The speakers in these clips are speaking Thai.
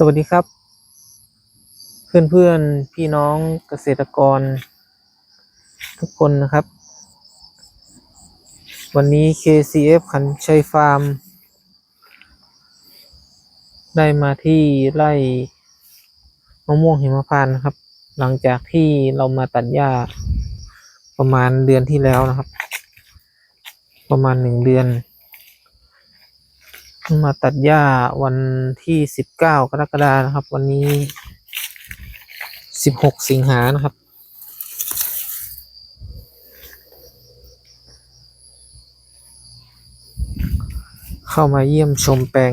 สวัสดีครับ เพื่อนเพื่อนๆพี่น้องเกษตรกร ทุกคนนะครับ วันนี้ KCF ขันชัยฟาร์ม ได้มาที่ไร่มะม่วงหิมพานต์นะครับ หลังจากที่เรามาตัดหญ้าประมาณเดือนที่แล้วนะครับ ประมาณหนึ่งเดือน มาตัดหญ้าวันที่สิบเก้ากรกฎานะครับ วันนี้สิบหกสิงหานะครับ เข้ามาเยี่ยมชมแปลง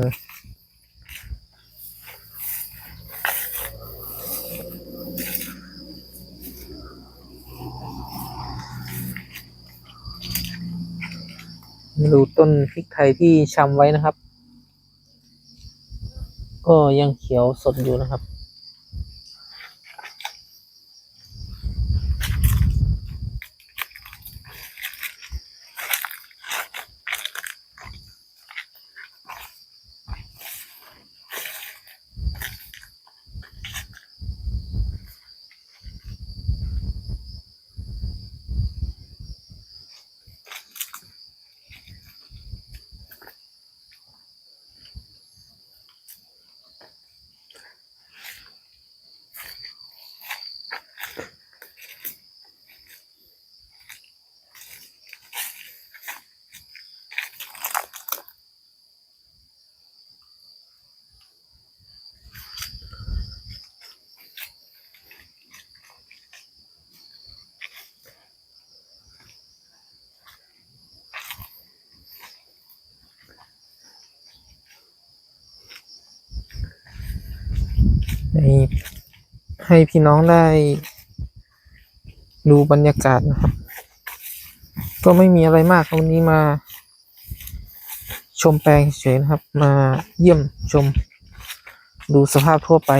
ดูต้นพริกไทยที่ชำไว้นะครับ ก็ยังเขียวสดอยู่นะครับ ให้ให้พี่น้องได้ ดูบรรยากาศนะครับ ก็ไม่มีอะไรมากวันนี้มา ชมแปลงเฉยนะครับ มาเยี่ยมชม ดูสภาพทั่วไป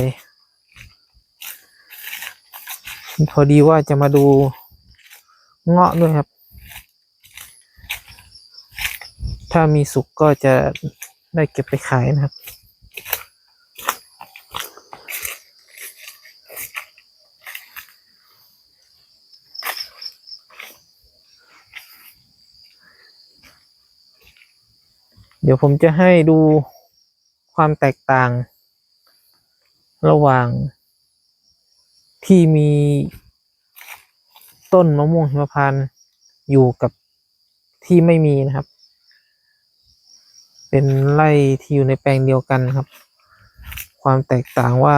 พอดีว่าจะมาดูเงาะด้วยครับ ถ้ามีสุกก็จะได้เก็บไปขายนะครับ เดี๋ยวผมจะให้ดูความแตกต่าง ระหว่างที่มีต้นมะม่วงหิมพานต์อยู่กับที่ไม่มีนะครับ เป็นไร่ที่อยู่ในแปลงเดียวกันครับ ความแตกต่างว่า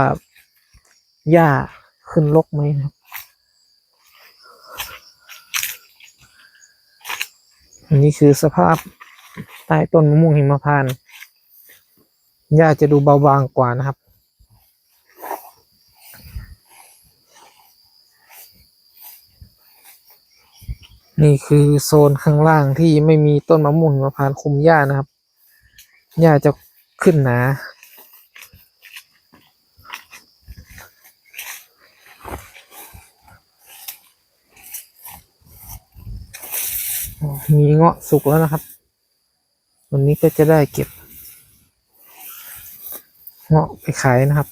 หญ้าขึ้นรกไหมครับอันนี้คือสภาพ ใต้ต้นมะม่วงหิมพานต์หญ้าจะดูเบาบางกว่านะครับ นี่คือโซนข้างล่างที่ไม่มีต้นมะม่วงหิมพานต์คุมหญ้านะครับหญ้าจะขึ้นหนามีเงาะสุกแล้วนะครับ วันนี้ก็จะได้เก็บเงาะไปขายนะครับ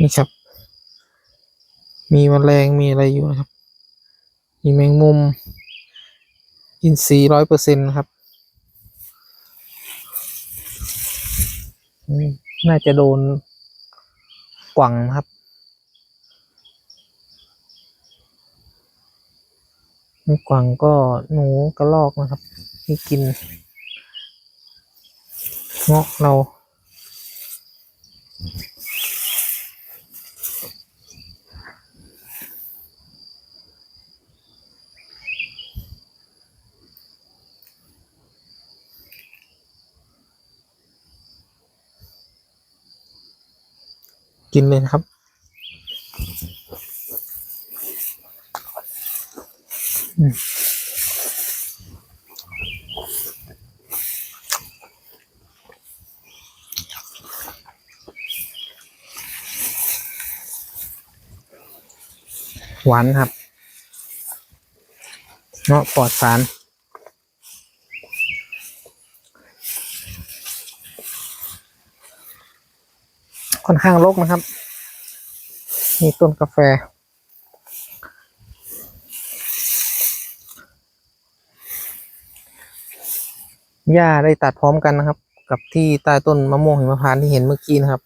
นี่ครับ มีแมลงมีอะไรอยู่นะครับ มีแมงมุม อินทรีย์ร้อยเปอร์เซ็นต์ครับ น่าจะโดนกวังนะครับ นี่กวางก็หนูกระลอกนะครับที่กินเงาะเรากินเลยครับ อืม หวานครับเงาะปลอดสารค่อนข้างรกนะครับ มีต้นกาแฟ หญ้าได้ตัดพร้อมกันนะครับ กับที่ใต้ต้นมะม่วงหิมพานต์ที่เห็นเมื่อกี้นะครับ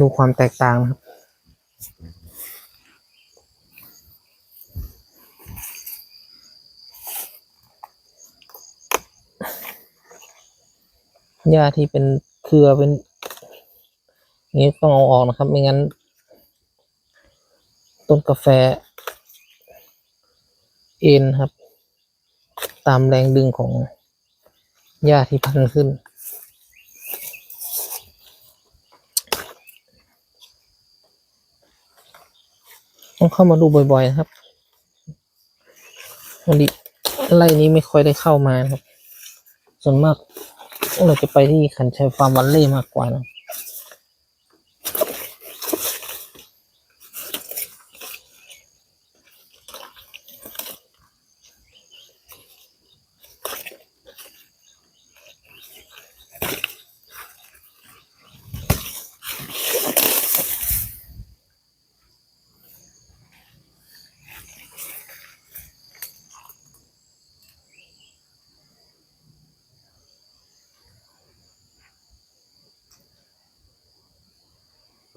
ดูความแตกต่างนะครับหญ้าที่เป็นเครือเป็น นี้ต้องเอาออกนะครับ ไม่งั้น ต้นกาแฟ เอ็นครับ ตามแรงดึงของ หญ้าที่พันขึ้น ต้องเข้ามาดูบ่อยๆนะครับวันนี้ไล่นี้ไม่ค่อยได้เข้ามานะครับ ส่วนมากเราจะไปที่ขันชัยฟาร์มวันเล่มากกว่านะ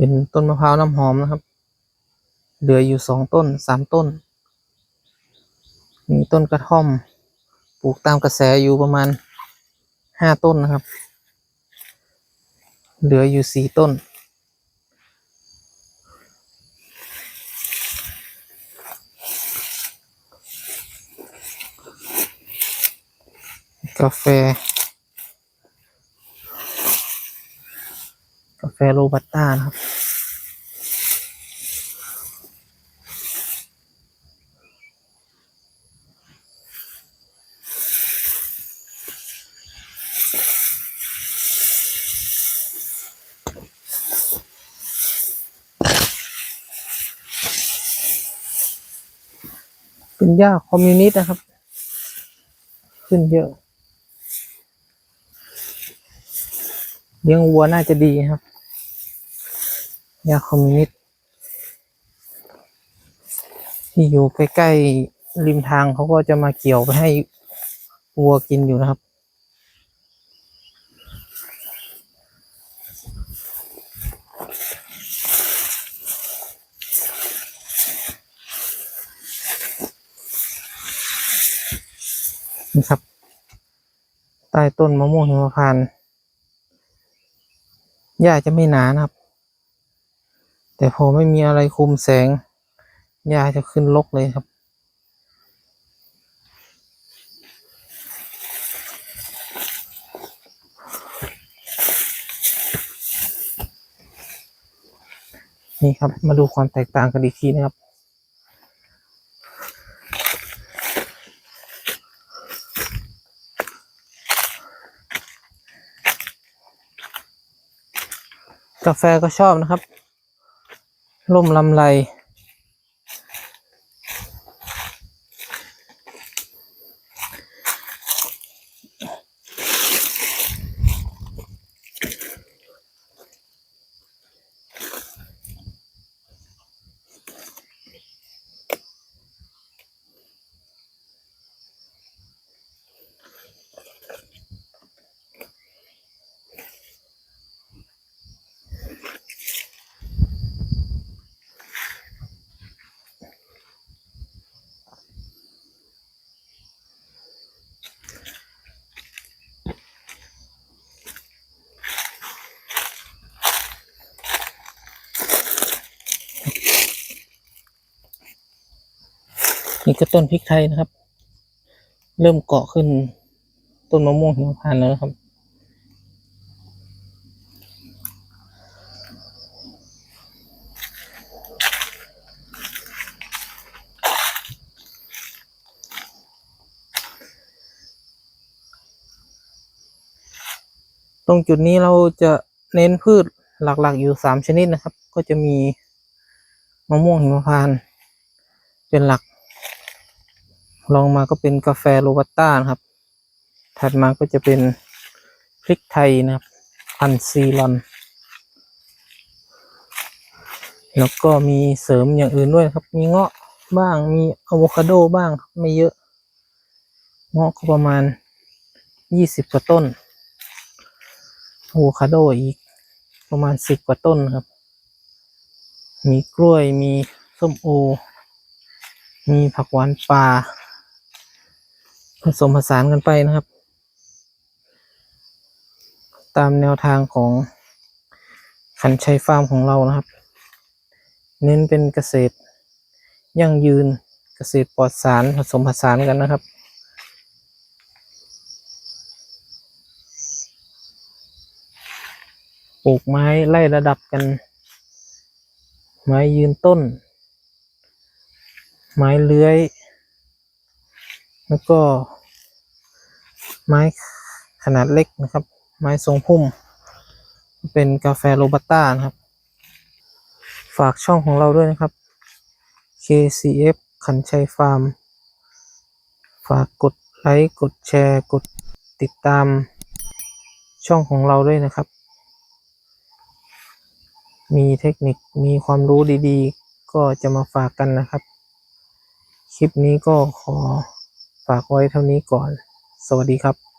เป็นต้นมะพร้าวน้ำหอมนะครับ เหลืออยู่สองต้นสามต้น มีต้นกระท่อม ปลูกตามกระแสอยู่ประมาณห้าต้นนะครับ เหลืออยู่สี่ต้น กาแฟ กาแฟโรบัสต้านะครับ เป็นหญ้าคอมมิวนิสต์นะครับ ขึ้นเยอะเลี้ยงวัวน่าจะดีครับยาคอมมิวนิสต์ที่อยู่ใกล้ๆริมทางเขาก็จะมาเกี่ยวไปให้วัวกินอยู่นะครับ นี่ครับ ใต้ต้นมะม่วงหิมพานต์หญ้าจะไม่หนานะครับ แต่พอไม่มีอะไรคุมแสงหญ้าจะขึ้นรกเลยครับ นี่ครับมาดูความแตกต่างกันอีกทีนะครับ กาแฟก็ชอบนะครับ ร่มลำไร นี่ก็ต้นพริกไทยนะครับ เริ่มเกาะขึ้น ต้นมะม่วงหิมพานต์แล้วนะครับ ตรงจุดนี้เราจะเน้นพืชหลักๆอยู่สามชนิดนะครับ ก็จะมีมะม่วงหิมพานต์เป็นหลัก ลองมาก็เป็นกาแฟโรบัสต้านะครับ ถัดมาก็จะเป็นพริกไทยนะครับพันซีรอน แล้วก็มีเสริมอย่างอื่นด้วยครับ มีเงาะบ้าง มีอะโวคาโดบ้างไม่เยอะ เงาะก็ประมาณยี่สิบกว่าต้นอะโวคาโดอีกประมาณสิบกว่าต้นครับ มีกล้วย มีส้มโอ มีผักหวานป่า ผสมผสานกันไปนะครับ ตามแนวทางของขันชัยฟาร์มของเรานะครับ เน้นเป็นเกษตร ยั่งยืนเกษตรปลอดสารผสมผสานกันนะครับปลูกไม้ไล่ระดับกัน ไม้ยืนต้น ไม้เลื้อย แล้วก็ ไม้ขนาดเล็กนะครับ ไม้ทรงพุ่ม เป็นกาแฟโรบัสต้านะครับ ฝากช่องของเราด้วยนะครับ KCF ขันชัยฟาร์ม ฝากกดไลค์ กดแชร์ กดติดตามช่องของเราด้วยนะครับ มีเทคนิค มีความรู้ดีๆ ก็จะมาฝากกันนะครับ คลิปนี้ก็ขอ ฝากไว้เท่านี้ก่อน สวัสดีครับ